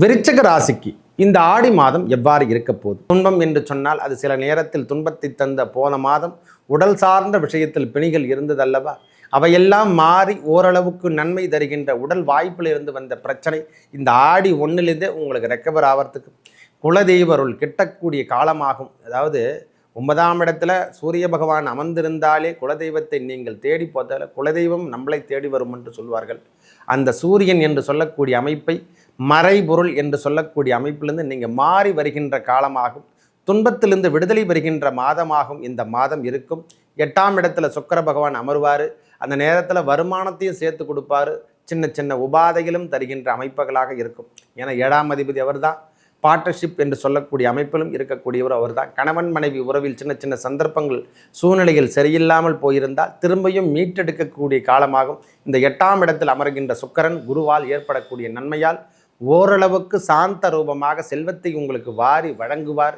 விருச்சக ராசிக்கு இந்த ஆடி மாதம் எவ்வாறு இருக்க போகுது? துன்பம் என்று சொன்னால் அது சில நேரத்தில் துன்பத்தை தந்த போன மாதம் உடல் சார்ந்த விஷயத்தில் பிணிகள் இருந்ததல்லவா? அவையெல்லாம் மாறி ஓரளவுக்கு நன்மை தருகின்ற உடல் வாய்ப்பில் இருந்து வந்த பிரச்சனை இந்த ஆடி ஒன்றிலிருந்தே உங்களுக்கு ரெக்கவர் ஆகிறதுக்கு குலதெய்வருள் கிட்டக்கூடிய காலமாகும். அதாவது ஒன்பதாம் இடத்துல சூரிய பகவான் அமர்ந்திருந்தாலே குலதெய்வத்தை நீங்கள் தேடி போதால குலதெய்வம் நம்மளை தேடி வரும் என்று சொல்வார்கள். அந்த சூரியன் என்று சொல்லக்கூடிய அமைப்பை மறைபொருள் என்று சொல்லக்கூடிய அமைப்பிலிருந்து நீங்கள் மாறி வருகின்ற காலமாகும். துன்பத்திலிருந்து விடுதலை பெறுகின்ற மாதமாகும். இந்த மாதம் இருக்கும். எட்டாம் இடத்துல சுக்கர பகவான் அமர்வார். அந்த நேரத்தில் வருமானத்தையும் சேர்த்து கொடுப்பாரு. சின்ன சின்ன உபாதைகளும் தருகின்ற அமைப்புகளாக இருக்கும். ஏன்னா ஏழாம் அதிபதி அவர்தான். பார்ட்னர்ஷிப் என்று சொல்லக்கூடிய அமைப்பிலும் இருக்கக்கூடியவர் அவர்தான். கணவன் மனைவி உறவில் சின்ன சின்ன சந்தர்ப்பங்கள் சூழ்நிலைகள் சரியில்லாமல் போயிருந்தால் திரும்பியும் மீட்டெடுக்கக்கூடிய காலமாகும். இந்த எட்டாம் இடத்தில் அமர்கின்ற சுக்கரன் குருவால் ஏற்படக்கூடிய நன்மையால் ஓரளவுக்கு சாந்த ரூபமாக செல்வத்தை உங்களுக்கு வாரி வழங்குவார்.